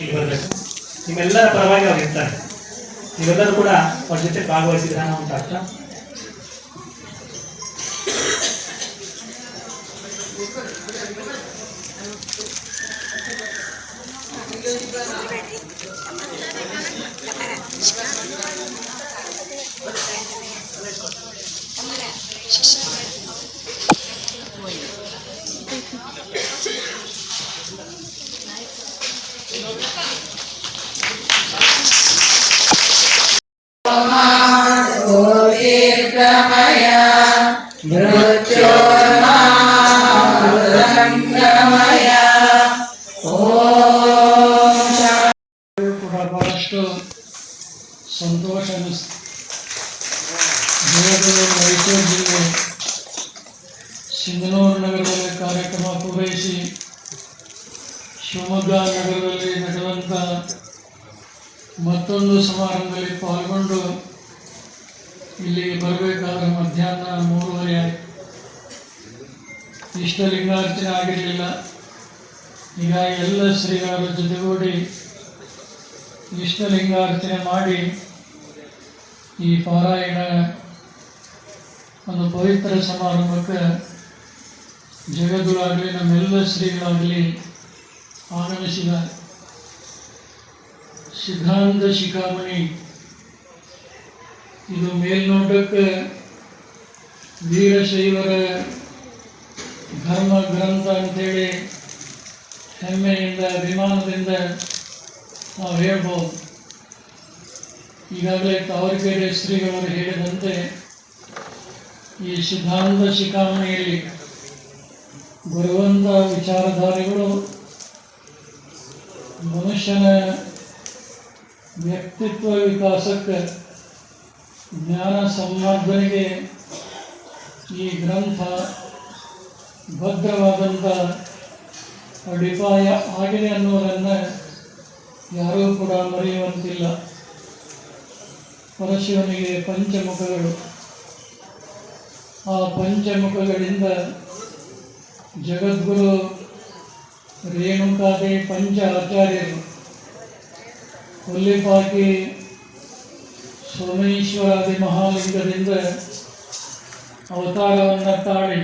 ಇಲ್ಲಿ ಬರಬೇಕು ನಿಮ್ಮೆಲ್ಲರ ಪರವಾಗಿ ಅವ್ರು ಇರ್ತಾರೆ. ನೀವೆಲ್ಲರೂ ಕೂಡ ಅವ್ರ ಜೊತೆ ಭಾಗವಹಿಸಿದ್ರೆ ಅನ್ನೋ ಅಂತ ಅರ್ಥ? ಶಿವಮೊಗ್ಗ ನಗರದಲ್ಲಿ ನಡೆದಂಥ ಮತ್ತೊಂದು ಸಮಾರಂಭದಲ್ಲಿ ಪಾಲ್ಗೊಂಡು ಇಲ್ಲಿಗೆ ಬರಬೇಕಾದ್ರೆ ಮಧ್ಯಾಹ್ನ ಮೂರುವರೆ ಆಯಿತು. ಇಷ್ಟಲಿಂಗಾರ್ಚನೆ ಆಗಿರಲಿಲ್ಲ. ಈಗ ಎಲ್ಲ ಶ್ರೀಗಳ ಜೊತೆಗೂಡಿ ಇಷ್ಟಲಿಂಗಾರ್ಚನೆ ಮಾಡಿ ಈ ಪಾರಾಯಣ ಒಂದು ಪವಿತ್ರ ಸಮಾರಂಭಕ್ಕೆ ಜಗದ್ಗುರಾಗಲಿ ನಮ್ಮೆಲ್ಲ ಶ್ರೀಗಳಾಗಲಿ ಆಗಮಿಸಿದ್ದಾರೆ ಸಿದ್ಧಾಂತ ಶಿಖಾಮಣಿ, ಇದು ಮೇಲ್ನೋಟಕ್ಕೆ ವೀರಶೈವರ ಧರ್ಮ ಗ್ರಂಥ ಅಂತೇಳಿ ಹೆಮ್ಮೆಯಿಂದ, ಅಭಿಮಾನದಿಂದ ನಾವು ಹೇಳ್ಬೋದು. ಈಗಾಗಲೇ ತಾವರೆಕೆರೆ ಶ್ರೀಗಳವರು ಹೇಳಿದಂತೆ ಈ ಸಿದ್ಧಾಂತ ಶಿಖಾಮಣಿಯಲ್ಲಿ ಬರುವಂಥ ವಿಚಾರಧಾರೆಗಳು ಮನುಷ್ಯನ ವ್ಯಕ್ತಿತ್ವ ವಿಕಾಸಕ್ಕೆ ಜ್ಞಾನ ಸಂವರ್ಧನೆಗೆ ಈ ಗ್ರಂಥ ಭದ್ರವಾದಂಥ ಅಡಿಪಾಯ ಆಗಿದೆ ಅನ್ನೋದನ್ನು ಯಾರೂ ಕೂಡ ಮರೆಯುವಂತಿಲ್ಲ. ಪರಶಿವನಿಗೆ ಪಂಚಮುಖಗಳು. ಆ ಪಂಚಮುಖಗಳಿಂದ ಜಗದ್ಗುರು ರೇಣುಕಾದೆ ಪಂಚ ಆಚಾರ್ಯರು. ಕೊಲ್ಲಿಪಾಕಿ ಸೋಮೇಶ್ವರಾದಿ ಮಹಾಲಿಂಗದಿಂದ ಅವತಾರವನ್ನು ತಾಳಿ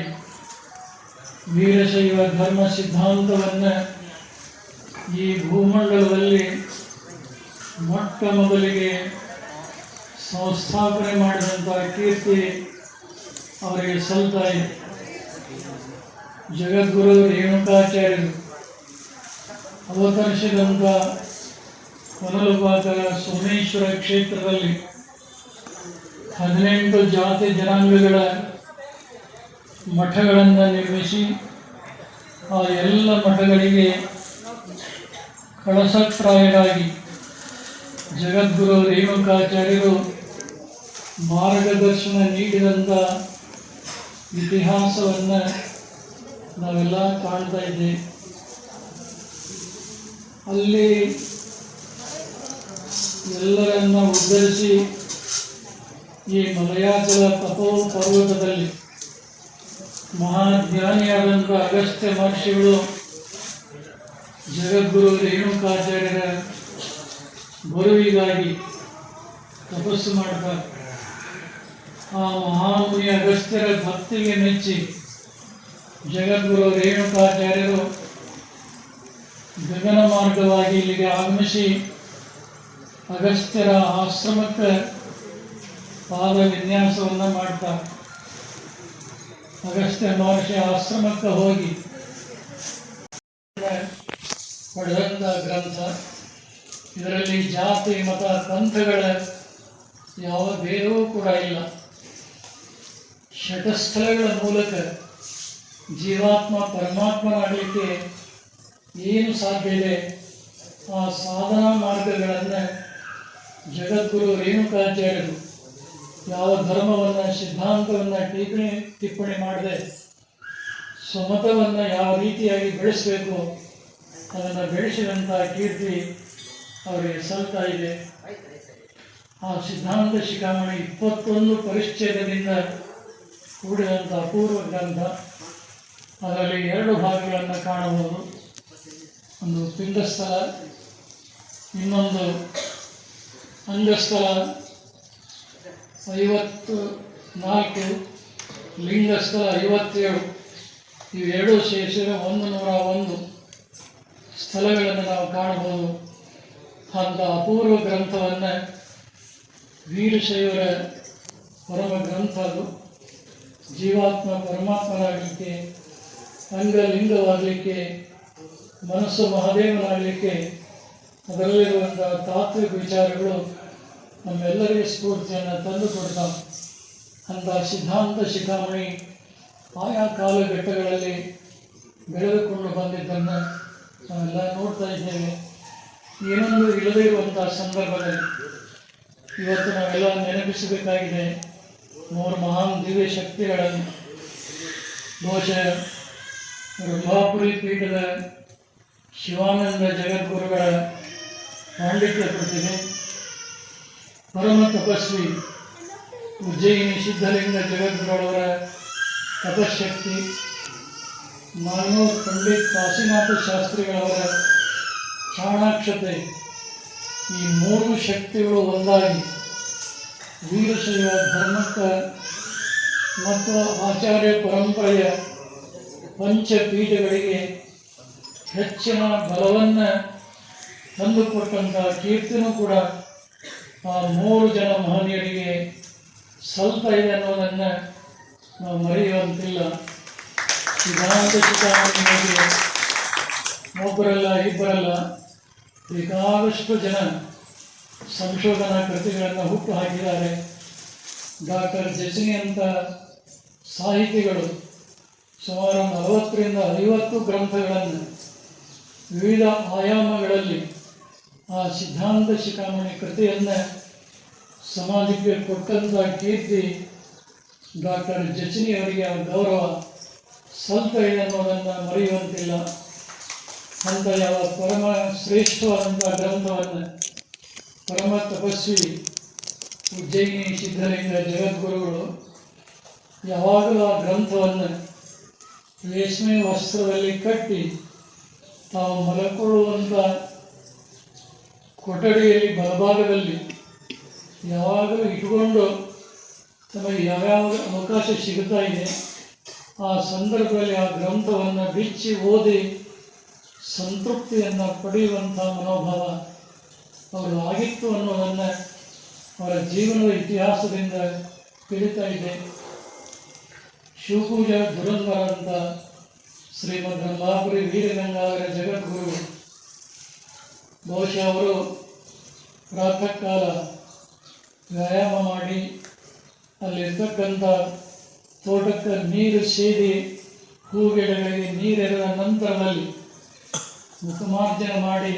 ವೀರಶೈವ ಧರ್ಮ ಸಿದ್ಧಾಂತವನ್ನು ಈ ಭೂಮಂಡಲದಲ್ಲಿ ಮೊಟ್ಟ ಮೊದಲಿಗೆ ಸಂಸ್ಥಾಪನೆ ಮಾಡಿದಂಥ ಕೀರ್ತಿ ಅವರಿಗೆ ಸಲ್ತಾ ಇದೆ ಜಗದ್ಗುರು ರೇಣುಕಾಚಾರ್ಯರು. ಅವತರಿಸಿದಂಥ ಕೊನಲುಪಾಕ ಸೋಮೇಶ್ವರ ಕ್ಷೇತ್ರದಲ್ಲಿ ಹದಿನೆಂಟು ಜಾತಿ ಜನಾಂಗಗಳ ಮಠಗಳನ್ನು ನಿರ್ಮಿಸಿ, ಆ ಎಲ್ಲ ಮಠಗಳಿಗೆ ಕಳಸಪ್ರಾಯರಾಗಿ ಜಗದ್ಗುರು ರೇಣುಕಾಚಾರ್ಯರು ಮಾರ್ಗದರ್ಶನ ನೀಡಿದಂಥ ಇತಿಹಾಸವನ್ನು ನಾವೆಲ್ಲ ಕಾಣ್ತಾ ಇದ್ದೇವೆ ಅಲ್ಲಿ ಎಲ್ಲರನ್ನ ಉದ್ಧರಿಸಿ ಈ ಮಲಯಾಚಲ ತಪೋ ಪರ್ವತದಲ್ಲಿ ಮಹಾಜ್ಞಾನಿಯಾದಂಥ ಅಗಸ್ತ್ಯ ಮಹರ್ಷಿಗಳು ಜಗದ್ಗುರು ರೇಣುಕಾಚಾರ್ಯರ ಗುರುವಿಗಾಗಿ ತಪಸ್ಸು ಮಾಡ್ತಾರೆ. ಆ ಮಹಾಮುನಿ ಅಗಸ್ತ್ಯರ ಭಕ್ತಿಗೆ ಮೆಚ್ಚಿ ಜಗದ್ಗುರು ರೇಣುಕಾಚಾರ್ಯರು ಗಗನ ಮಾರ್ಗವಾಗಿ ಇಲ್ಲಿಗೆ ಆಗಮಿಸಿ ಅಗಸ್ತ್ಯರ ಆಶ್ರಮಕ್ಕೆ ಪಾದ ವಿನ್ಯಾಸವನ್ನು ಮಾಡ್ತಾರೆ. ಅಗಸ್ತ್ಯ ಮಹರ್ಷಿ ಆಶ್ರಮಕ್ಕೆ ಹೋಗಿ ಪಡೆದಂತ ಗ್ರಂಥ. ಇದರಲ್ಲಿ ಜಾತಿ, ಮತ, ಪಂಥಗಳ ಯಾವ ಭೇದವೂ ಕೂಡ ಇಲ್ಲ. ಷಟಸ್ಥಳಗಳ ಮೂಲಕ ಜೀವಾತ್ಮ ಪರಮಾತ್ಮನಾಗಲಿಕ್ಕೆ ಏನು ಸಾಧ್ಯ ಇದೆ? ಆ ಸಾಧನಾ ಮಾರ್ಗಗಳನ್ನು ಜಗದ್ಗುರು ರೇಣುಕಾಚಾರ್ಯರು ಯಾವ ಧರ್ಮವನ್ನು, ಸಿದ್ಧಾಂತವನ್ನು ಟೀಕಣೆ ಟಿಪ್ಪಣಿ ಮಾಡದೆ ಸ್ವಮತವನ್ನು ಯಾವ ರೀತಿಯಾಗಿ ಬೆಳೆಸಬೇಕು, ಅದನ್ನು ಬೆಳೆಸಿದಂಥ ಕೀರ್ತಿ ಅವರಿಗೆ ಸಲ್ತಾ ಇದೆ. ಆ ಸಿದ್ಧಾಂತ ಶಿಖಾಮಣಿ ಇಪ್ಪತ್ತೊಂದು ಪರಿಚ್ಛೇದದಿಂದ ಕೂಡಿದಂಥ ಅಪೂರ್ವ ಗ್ರಂಥ. ಅದರಲ್ಲಿ ಎರಡು ಭಾಗಗಳನ್ನು ಕಾಣಬಹುದು. ಒಂದು ಪಿಂಡಸ್ಥಳ ಇನ್ನೊಂದು ಅಂಗಸ್ಥಲ ಐವತ್ತು ನಾಲ್ಕು ಲಿಂಗಸ್ಥಲ ಐವತ್ತೇಳು. ಇವೆರಡೂ ಸೇರಿಸಿದರೆ ಒಂದು ನೂರ ಒಂದು ಸ್ಥಳಗಳನ್ನು ನಾವು ಕಾಣಬಹುದು. ಅಂತ ಅಪೂರ್ವ ಗ್ರಂಥವನ್ನು ವೀರಶೈವರ ಪರಮ ಗ್ರಂಥ ಅದು. ಜೀವಾತ್ಮ ಪರಮಾತ್ಮನಾಗಲಿಕ್ಕೆ ಅಂಗಲಿಂಗವಾಗಲಿಕ್ಕೆ ಮನಸ್ಸು ಮಹಾದೇವನಾಗಲಿಕ್ಕೆ ಅದರಲ್ಲಿರುವಂಥ ತಾತ್ವಿಕ ವಿಚಾರಗಳು ನಮ್ಮೆಲ್ಲರಿಗೆ ಸ್ಫೂರ್ತಿಯನ್ನು ತಂದು ಕೊಡ್ತಾವೆ ಅಂತ ಸಿದ್ಧಾಂತ ಶಿಖಾಮಣಿ ಆಯಾ ಕಾಲಘಟ್ಟಗಳಲ್ಲಿ ಬೆಳೆದುಕೊಂಡು ಬಂದಿದ್ದನ್ನು ನಾವೆಲ್ಲ ನೋಡ್ತಾ ಇದ್ದೇವೆ. ಏನೊಂದು ಇಲ್ಲದೇ ಇರುವಂಥ ಸಂದರ್ಭದಲ್ಲಿ ಇವತ್ತು ನಾವೆಲ್ಲ ನೆನಪಿಸಬೇಕಾಗಿದೆ ಮೂರು ಮಹಾನ್ ದಿವ್ಯ ಶಕ್ತಿಗಳನ್ನು ಬಹುಶಃ ಗೃಹಾಪುರಿ ಪೀಠದ ಶಿವಾನಂದ ಜಗದ್ಗುರುಗಳ ಪಾಂಡಿತ್ಯ ಪ್ರತಿಮೆ. ಪರಮ ತಪಸ್ವಿ ಉಜ್ಜಯಿನಿ ಸಿದ್ಧಲಿಂಗ ಜಗದ್ಗುರುಗಳವರ ತಪಶಕ್ತಿ ಮಾನೂರ್ ಪಂಡಿತ್ ಕಾಶಿನಾಥ ಶಾಸ್ತ್ರಿಗಳವರ ಚಾಣಾಕ್ಷತೆ ಈ ಮೂರು ಶಕ್ತಿಗಳು ಒಂದಾಗಿ ವೀರಶೈವ ಧರ್ಮಕ್ಕೆ ಮತ್ತು ಆಚಾರ್ಯ ಪರಂಪರೆಯ ಪಂಚಪೀಠಗಳಿಗೆ ಹೆಚ್ಚಿನ ಬಲವನ್ನು ತಂದುಕೊಟ್ಟಂಥ ಕೀರ್ತಿನೂ ಕೂಡ ಆ ಮೂರು ಜನ ಮಹನೀಯರಿಗೆ ಸ್ವಲ್ಪ ಇದೆ ಅನ್ನೋದನ್ನು ನಾವು ಮರೆಯುವಂತಿಲ್ಲ. ಸಿದ್ಧಾಂತ ಶಿಖಾಮಣಿಗೆ ಒಬ್ಬರಲ್ಲ, ಇಬ್ಬರಲ್ಲ, ಬೇಕಾದಷ್ಟು ಜನ ಸಂಶೋಧನಾ ಕೃತಿಗಳನ್ನು ಹುಟ್ಟು ಹಾಕಿದ್ದಾರೆ. ಡಾಕ್ಟರ್ ಜಚಿನಿ ಅಂತ ಸಾಹಿತಿಗಳು ಸುಮಾರು ನಲವತ್ತರಿಂದ ಐವತ್ತು ಗ್ರಂಥಗಳನ್ನು ವಿವಿಧ ಆಯಾಮಗಳಲ್ಲಿ ಆ ಸಿದ್ಧಾಂತ ಶಿಖಾಮಣಿ ಕೃತಿಯನ್ನು ಸಮಾಜಕ್ಕೆ ಕೊಟ್ಟಂಥ ಕೀರ್ತಿ ಡಾಕ್ಟರ್ ಜಚಿನಿ ಅವರಿಗೆ ಆ ಗೌರವ ಸಲ್ತಾ ಇದೆ ಅನ್ನೋದನ್ನು ಮರೆಯುವಂತಿಲ್ಲ. ಅಂತ ಯಾವ ಪರಮ ಶ್ರೇಷ್ಠವಾದಂಥ ಗ್ರಂಥವನ್ನು ಪರಮ ತಪಸ್ವಿ ಉಜ್ಜಯಿನಿ ಸಿದ್ಧಲಿಂಗ ಜಗದ್ಗುರುಗಳು ಯಾವಾಗಲೂ ಆ ಗ್ರಂಥವನ್ನು ರೇಷ್ಮೆ ವಸ್ತ್ರದಲ್ಲಿ ಕಟ್ಟಿ ತಾವು ಮಲಕೊಳ್ಳುವಂಥ ಕೊಠಡಿಯಲ್ಲಿ ಬಲಭಾಗದಲ್ಲಿ ಯಾವಾಗಲೂ ಇಟ್ಕೊಂಡು ತಮಗೆ ಯಾವ್ಯಾವ ಅವಕಾಶ ಸಿಗುತ್ತಾ ಇದೆ, ಆ ಸಂದರ್ಭದಲ್ಲಿ ಆ ಗ್ರಂಥವನ್ನು ಬಿಚ್ಚಿ ಓದಿ ಸಂತೃಪ್ತಿಯನ್ನು ಪಡೆಯುವಂಥ ಮನೋಭಾವ ಅವರು ಆಗಿತ್ತು ಅನ್ನೋದನ್ನು ಅವರ ಜೀವನದ ಇತಿಹಾಸದಿಂದ ತಿಳಿತಾ ಇದೆ. ಶಿವಪೂಜಾ ದುರಂಧರ ಅಂತ ಶ್ರೀಮದ್ ಬ್ರಹ್ಮಾಪುರಿ ವೀರಗಂಗಾಧರ ಜಗದ್ಗುರು. ಬಹುಶಃ ಅವರು ಪ್ರಾತಃ ಕಾಲ ವ್ಯಾಯಾಮ ಮಾಡಿ ಅಲ್ಲಿರ್ತಕ್ಕಂಥ ತೋಟಕ್ಕೆ ನೀರು ಸೇದಿ ಹೂಗಿಡಗಳಿಗೆ ನೀರೆರೆದ ನಂತರದಲ್ಲಿ ಮುಖಮಾರ್ಜನೆ ಮಾಡಿ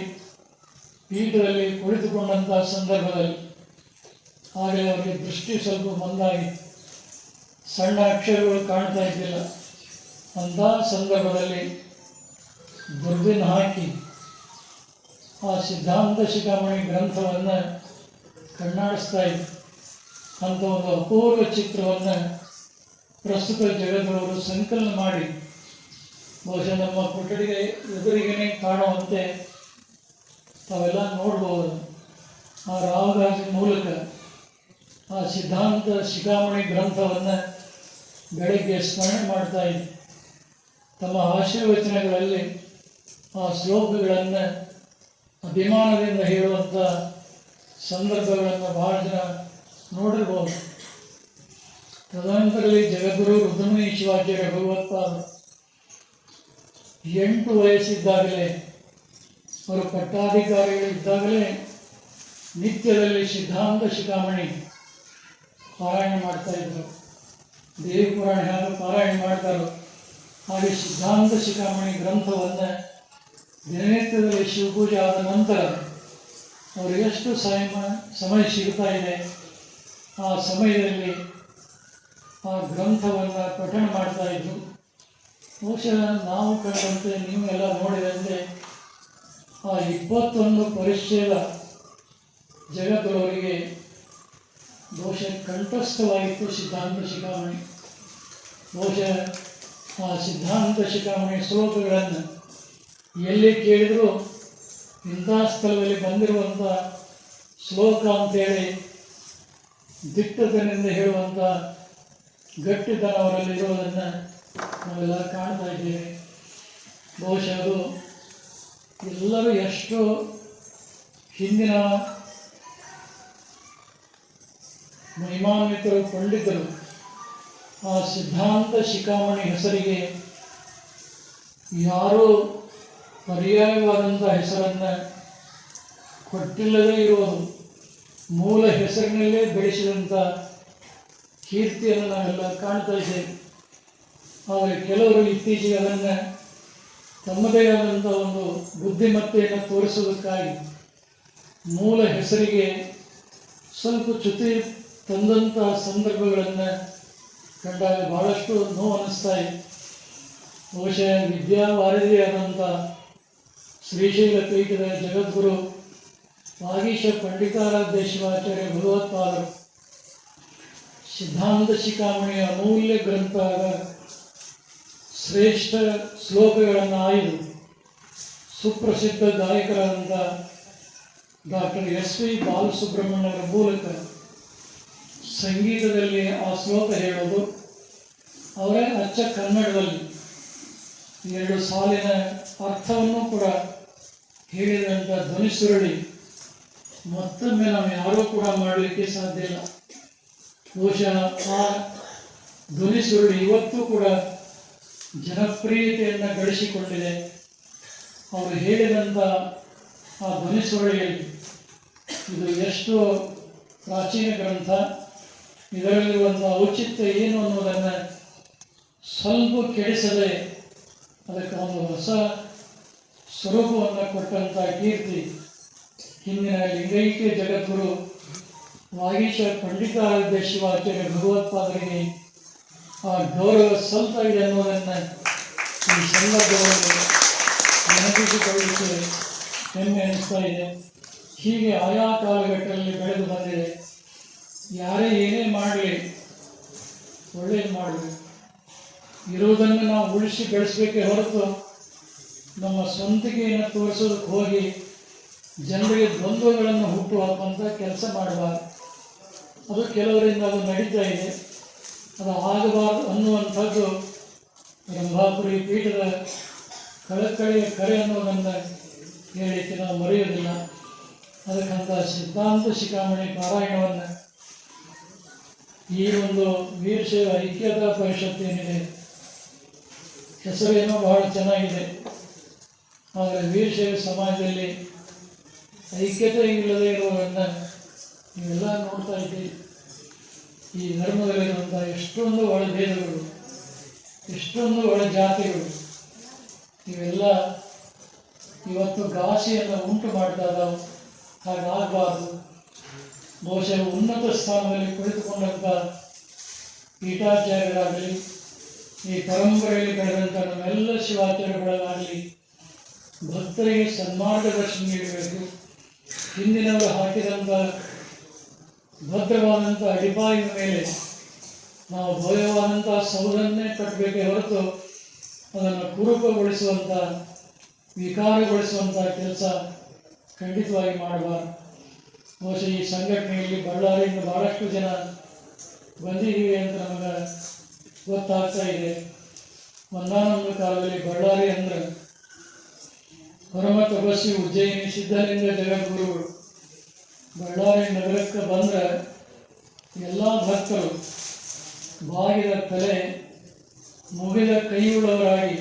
ಪೀಠದಲ್ಲಿ ಕುಳಿತುಕೊಂಡಂಥ ಸಂದರ್ಭದಲ್ಲಿ ಆಗಲೇ ಅವರಿಗೆ ದೃಷ್ಟಿ ಸ್ವಲ್ಪ ಮಂದಾಗಿ ಸಣ್ಣ ಅಕ್ಷರಗಳು ಕಾಣ್ತಾ ಇದ್ದಿಲ್ಲ. ಅಂಥ ಸಂದರ್ಭದಲ್ಲಿ ದುರ್ಬಿನ್ ಹಾಕಿ ಆ ಸಿದ್ಧಾಂತ ಶಿಖಾಮಣಿ ಗ್ರಂಥವನ್ನು ಕಣ್ಣಾಡಿಸ್ತಾ ಇದೆ ಅಂತ ಒಂದು ಅಪೂರ್ವ ಚಿತ್ರವನ್ನು ಪ್ರಸ್ತುತ ಜಗದವರು ಸಂಕಲನ ಮಾಡಿ, ಬಹುಶಃ ನಮ್ಮ ಕೊಠಡಿಗೆ ಎದುರಿಗೇನೆ ಕಾಣುವಂತೆ ತಾವೆಲ್ಲ ನೋಡ್ಬೋದು. ಆ ರಾವಗಾಜಿ ಮೂಲಕ ಆ ಸಿದ್ಧಾಂತ ಶಿಖಾಮಣಿ ಗ್ರಂಥವನ್ನು ಬೆಳಗ್ಗೆ ಸ್ಮರಣೆ ಮಾಡ್ತಾ ಇದ್ದೆ. ತಮ್ಮ ಆಶೀರ್ವಚನಗಳಲ್ಲಿ ಆ ಶ್ಲೋಕಗಳನ್ನು ಅಭಿಮಾನದಿಂದ ಹೇಳುವಂಥ ಸಂದರ್ಭಗಳನ್ನು ಬಹಳ ಜನ ನೋಡಿರ್ಬೋದು. ತದನಂತರದಲ್ಲಿ ಜಗದ್ಗುರು ರುದ್ರಮುನಿ ಶಿವಾಚಾರ್ಯ ಭಗವತ್ಪಾದ ಎಂಟು ವಯಸ್ಸಿದ್ದಾಗಲೇ ಅವರು ಪಟ್ಟಾಧಿಕಾರಿಗಳಿದ್ದಾಗಲೇ ನಿತ್ಯದಲ್ಲಿ ಸಿದ್ಧಾಂತ ಶಿಖಾಮಣಿ ಪಾರಾಯಣ ಮಾಡ್ತಾ ಇದ್ರು ದೇವಿ ಪುರಾಣ ಪಾರಾಯಣ ಮಾಡ್ತಾರೋ ಹಾಗೆ ಸಿದ್ಧಾಂತ ಶಿಖಾಮಣಿ ಗ್ರಂಥವನ್ನು ದಿನನಿತ್ಯದಲ್ಲಿ ಶಿವಪೂಜೆ ಆದ ನಂತರ ಅವರು ಎಷ್ಟು ಸಮಯ ಸಮಯ ಸಿಗ್ತಾ ಇದೆ. ಆ ಸಮಯದಲ್ಲಿ ಆ ಗ್ರಂಥವನ್ನು ಪಠಣ ಮಾಡ್ತಾ ಇದ್ರು. ಬಹುಶಃ ನಾವು ಕಂಡಂತೆ ನೀವೆಲ್ಲ ನೋಡಿದಂತೆ ಆ ಇಪ್ಪತ್ತೊಂದು ಪರಿಚ್ಛೇದ ಜಗತ್ತವರಿಗೆ ಬಹುಶಃ ಕಂಠಸ್ಥವಾಗಿತ್ತು ಸಿದ್ಧಾಂತ ಶಿಖಾಮಣಿ. ಬಹುಶಃ ಆ ಸಿದ್ಧಾಂತ ಶಿಖಾಮಣಿ ಶ್ಲೋಕಗಳನ್ನು ಎಲ್ಲಿ ಕೇಳಿದರೂ ಇಂಥ ಸ್ಥಳದಲ್ಲಿ ಬಂದಿರುವಂಥ ಶ್ಲೋಕ ಅಂತೇಳಿ ದಿಟ್ಟತನದಿಂದ ಹೇಳುವಂಥ ಗಟ್ಟಿತನ ಅವರಲ್ಲಿ ಇರುವುದನ್ನು ನಾವೆಲ್ಲ ಕಾಣ್ತಾ ಇದ್ದೇವೆ. ಬಹುಶಃ ಎಲ್ಲರೂ ಎಷ್ಟು ಹಿಂದಿನ ಮಹಿಮಾನ್ವಿತರು ಪಂಡಿತರು ಆ ಸಿದ್ಧಾಂತ ಶಿಖಾಮಣಿ ಹೆಸರಿಗೆ ಯಾರೂ ಪರ್ಯಾಯವಾದಂಥ ಹೆಸರನ್ನು ಕೊಟ್ಟಿಲ್ಲದೇ ಇರುವುದು ಮೂಲ ಹೆಸರಿನಲ್ಲೇ ಬೆಳೆಸಿದಂಥ ಕೀರ್ತಿಯನ್ನು ನಾವೆಲ್ಲ ಕಾಣ್ತಾ ಇದ್ದೇವೆ. ಆದರೆ ಕೆಲವರು ಇತ್ತೀಚೆಗೆ ಅದನ್ನು ತಮ್ಮದೇ ಆದಂಥ ಒಂದು ಬುದ್ಧಿಮತ್ತೆಯನ್ನು ತೋರಿಸುವುದಕ್ಕಾಗಿ ಮೂಲ ಹೆಸರಿಗೆ ಸ್ವಲ್ಪ ಚ್ಯುತಿ ತಂದಂತಹ ಸಂದರ್ಭಗಳನ್ನು ಕಂಡಾಗ ಬಹಳಷ್ಟು ನೋವು ಅನ್ನಿಸ್ತಾ ಇದೆ. ಬಹುಶಃ ವಿದ್ಯಾವಾರಧಿಯಾದಂಥ ಶ್ರೀಶೈಲ ಪೀಠದ ಜಗದ್ಗುರು ವಾಗೀಶ ಪಂಡಿತಾರಾಧ್ಯ ಶಿವಾಚಾರ್ಯ ಭಗವತ್ಪಾದರು. ಸಿದ್ಧಾಂತ ಶಿಖಾಮಣಿಯ ಅಮೂಲ್ಯ ಗ್ರಂಥ ಶ್ರೇಷ್ಠ ಶ್ಲೋಕಗಳನ್ನು ಆಯ್ದು ಸುಪ್ರಸಿದ್ಧ ಗಾಯಕರಾದಂಥ ಡಾಕ್ಟರ್ ಎಸ್ ವಿ ಬಾಲಸುಬ್ರಹ್ಮಣ್ಯರ ಮೂಲಕ ಸಂಗೀತದಲ್ಲಿ ಆ ಶ್ಲೋಕ ಹೇಳೋದು, ಅವರೇ ಅಚ್ಚ ಕನ್ನಡದಲ್ಲಿ ಎರಡು ಸಾಲಿನ ಅರ್ಥವನ್ನು ಕೂಡ ಹೇಳಿದಂಥ ಧ್ವನಿ ಸುರುಳಿ ಮತ್ತೊಮ್ಮೆ ನಾವು ಯಾರೂ ಕೂಡ ಮಾಡಲಿಕ್ಕೆ ಸಾಧ್ಯ ಇಲ್ಲ. ಬಹುಶಃ ಆ ಧ್ವನಿ ಸುರುಳಿ ಇವತ್ತು ಕೂಡ ಜನಪ್ರಿಯತೆಯನ್ನು ಗಳಿಸಿಕೊಂಡಿದೆ. ಅವರು ಹೇಳಿದಂಥ ಆ ಧ್ವನಿ ಸುರುಳಿಯಲ್ಲಿ ಇದು ಎಷ್ಟು ಪ್ರಾಚೀನ ಗ್ರಂಥ. ಇದರಲ್ಲಿರುವಂಥ ಔಚಿತ್ಯ ಏನು ಅನ್ನೋದನ್ನು ಸ್ವಲ್ಪ ಕೆಡಿಸದೆ ಅದಕ್ಕೆ ಒಂದು ಹೊಸ ಸ್ವರೂಪವನ್ನು ಕೊಟ್ಟಂಥ ಕೀರ್ತಿ ಹಿಂದಿನ ಲಿಂಗೈಕ್ಯ ಜಗದ್ಗುರು ವಾಗೀಶ ಪಂಡಿತಾರಾಧ್ಯ ಶಿವಾಚಾರ್ಯ ಭಗವತ್ಪಾದರಿಗೆ ಆ ಗೌರವ ಸ್ವಲ್ಪ ಇದೆ ಅನ್ನೋದನ್ನು ಈ ಸಂದರ್ಭದಲ್ಲಿ ನೆನಪಿಸಿಕೊಳ್ಳಲಿಕ್ಕೆ ಹೆಮ್ಮೆ ಅನಿಸ್ತಾ ಇದೆ. ಹೀಗೆ ಆಯಾ ಕಾಲಘಟ್ಟದಲ್ಲಿ ಬೆಳೆದು ಬಂದಿದೆ. ಯಾರೇ ಏನೇ ಮಾಡಲಿ, ಒಳ್ಳೇದು ಮಾಡಲಿ. ಇರುವುದನ್ನು ನಾವು ಉಳಿಸಿ ಬೆಳೆಸಬೇಕೇ ಹೊರತು ನಮ್ಮ ಸ್ವಂತಿಕೆಯನ್ನು ತೋರಿಸೋದಕ್ಕೆ ಹೋಗಿ ಜನರಿಗೆ ದ್ವಂದ್ವಗಳನ್ನು ಹುಟ್ಟು ಹಾಕುವಂಥ ಕೆಲಸ ಮಾಡಬಾರ್ದು. ಅದು ಕೆಲವರಿಂದ ಅದು ನಡೀತಾ ಇದೆ. ಅದು ಆಗಬಾರ್ದು ಅನ್ನುವಂಥದ್ದು ರಂಭಾಪುರಿ ಪೀಠದ ಕಳಕಳಿಯ ಕರೆ ಅನ್ನೋದನ್ನು ಹೇಳಿಕೆ ನಾವು ಮರೆಯೋದಿಲ್ಲ ಅದಕ್ಕಂಥ ಸಿದ್ಧಾಂತ ಶಿಖಾಮಣಿ ಪಾರಾಯಣವನ್ನು ಈ ಒಂದು ವೀರಶೈವ ಐಕ್ಯತಾ ಪರಿಷತ್ ಏನಿದೆ, ಹೆಸರೇನೋ ಬಹಳ ಚೆನ್ನಾಗಿದೆ. ಆದರೆ ವೀರಶೈವ ಸಮಾಜದಲ್ಲಿ ಐಕ್ಯತೆ ಇಲ್ಲದೆ ಇರುವುದನ್ನು ನೀವೆಲ್ಲ ನೋಡ್ತಾ ಇದ್ದೀರಿ. ಈ ಧರ್ಮದಲ್ಲಿರುವಂಥ ಎಷ್ಟೊಂದು ಒಳಭೇದಗಳು ಎಷ್ಟೊಂದು ಒಳ ಜಾತಿಗಳು, ಇವೆಲ್ಲ ಇವತ್ತು ಘಾಸಿಯನ್ನು ಉಂಟು ಮಾಡ್ತಾ ಇದ್ದಾವೆ ಹಾಗಾಗಬಾರ್ದು. ಬಹುಶಃ ಉನ್ನತ ಸ್ಥಾನದಲ್ಲಿ ಕುಳಿತುಕೊಂಡಂಥ ಪೀಠಾಚಾರ್ಯರಾಗಲಿ, ಈ ಪರಂಪರೆಯಲ್ಲಿ ಬೆಳೆದಂಥ ನಮ್ಮೆಲ್ಲ ಶಿವಾಚಾರ್ಯಗಳಾಗಲಿ ಭಕ್ತರಿಗೆ ಸನ್ಮಾರ್ಗದರ್ಶನ ನೀಡಬೇಕು. ಹಿಂದಿನವರು ಹಾಕಿದಂಥ ಭದ್ರವಾದಂಥ ಅಡಿಪಾಯದ ಮೇಲೆ ನಾವು ಭವ್ಯವಾದಂಥ ಸೌಧನ್ನೇ ಕಟ್ಟಬೇಕೇ ಹೊರತು ಅದನ್ನು ಕುರುಪಗೊಳಿಸುವಂಥ ವಿಕಾರಗೊಳಿಸುವಂಥ ಕೆಲಸ ಖಂಡಿತವಾಗಿ ಮಾಡಬಾರ್ದು ಬಹುಶಃ ಈ ಸಂಘಟನೆಯಲ್ಲಿ ಬಳ್ಳಾರಿಯಿಂದ ಬಹಳಷ್ಟು ಜನ ಬಂದಿದ್ದೀವಿ ಅಂತ ನಮಗೆ ಗೊತ್ತಾಗ್ತಾ ಇದೆ. ಒಂದಾನೊಂದು ಕಾಲದಲ್ಲಿ ಬಳ್ಳಾರಿ ಅಂದ್ರೆ ಪರಮ ತಪಸ್ವಿ ಉಜ್ಜಯಿನಿ ಸಿದ್ಧಲಿಂಗ ಜಗದ್ಗುರುಗಳು ಬಳ್ಳಾರಿ ನಗರಕ್ಕೆ ಬಂದ್ರೆ ಎಲ್ಲ ಭಕ್ತರು ಬಾಗಿದ ತಲೆ ಮುಗಿದ ಕೈಯುಳ್ಳವರಾಗಿ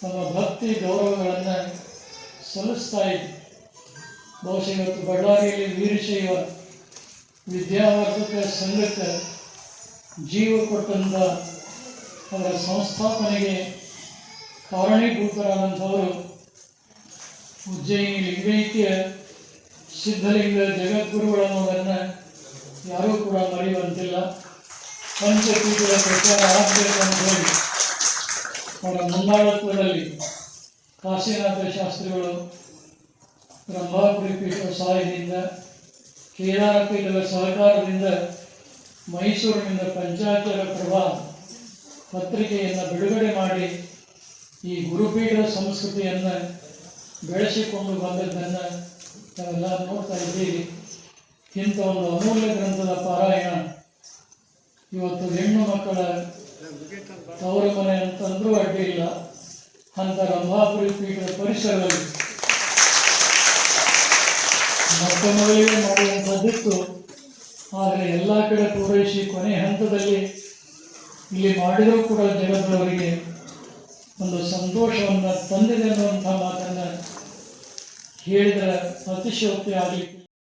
ತಮ್ಮ ಭಕ್ತಿ ಗೌರವಗಳನ್ನು ಸಲ್ಲಿಸ್ತಾ ಇದ್ರು. ಬಹುಶಃ ಇವತ್ತು ಬಳ್ಳಾರಿಯಲ್ಲಿ ವೀರಶೈವ ವಿದ್ಯಾವರ್ಧಕ ಸಂಘಕ್ಕೆ ಜೀವ ಕೊಟ್ಟಂಥ ಅವರ ಸಂಸ್ಥಾಪನೆಗೆ ಕಾರಣೀಭೂತರಾದಂಥವರು ಉಜ್ಜಯಿನಿ ಲಿಂಗೈಕ್ಯ ಸಿದ್ಧಲಿಂಗ ಜಗದ್ಗುರುಗಳು ಅನ್ನೋದನ್ನು ಯಾರೂ ಕೂಡ ಮರೆಯುವಂತಿಲ್ಲ. ಪಂಚಪೀಠದ ಪ್ರಚಾರ ಆಗಬೇಕು ಅಂತ ಹೇಳಿ ಅವರ ಮುಂದಾಳತ್ವದಲ್ಲಿ ಕಾಶಿನಾಥ ಶಾಸ್ತ್ರಿಗಳು ಬ್ರಹ್ಮಾಪುರಿ ಪೀಠದ ಸಹಾಯದಿಂದ ಕೇದಾರ ಪೀಠದ ಸಹಕಾರದಿಂದ ಮೈಸೂರಿನಿಂದ ಪಂಚಾಚಾರ ಪ್ರಭಾ ಪತ್ರಿಕೆಯನ್ನು ಬಿಡುಗಡೆ ಮಾಡಿ ಈ ಗುರುಪೀಠದ ಸಂಸ್ಕೃತಿಯನ್ನು ಬೆಳೆಸಿಕೊಂಡು ಬಂದದ್ದನ್ನು ನಾವೆಲ್ಲ ನೋಡ್ತಾ ಇದ್ದೀವಿ. ಇಂಥ ಒಂದು ಅಮೂಲ್ಯ ಗ್ರಂಥದ ಪಾರಾಯಣ ಇವತ್ತು ಹೆಣ್ಣು ಮಕ್ಕಳ ತವರು ಮನೆ ಅಂತಂದ್ರೂ ಅಡ್ಡಿ ಇಲ್ಲ. ಅಂತ ರಂಭಾಪುರಿ ಪೀಠದ ಪರಿಸರದಲ್ಲಿ ಮೊದಲಿಗೆ ಮಾಡುವಂಥದ್ದಿತ್ತು ಆದರೆ ಎಲ್ಲ ಕಡೆ ಪೂರೈಸಿ ಕೊನೆ ಹಂತದಲ್ಲಿ ಇಲ್ಲಿ ಮಾಡಿದರೂ ಕೂಡ ಜಗದವರಿಗೆ ಒಂದು ಸಂತೋಷವನ್ನು ತಂದಿದೆ ಅನ್ನುವಂಥ ಮಾತನ್ನು ಹೇಳಿದರೆ ಅತಿಶಯೋಕ್ತಿ ಆಗಲಿಕ್ಕೆ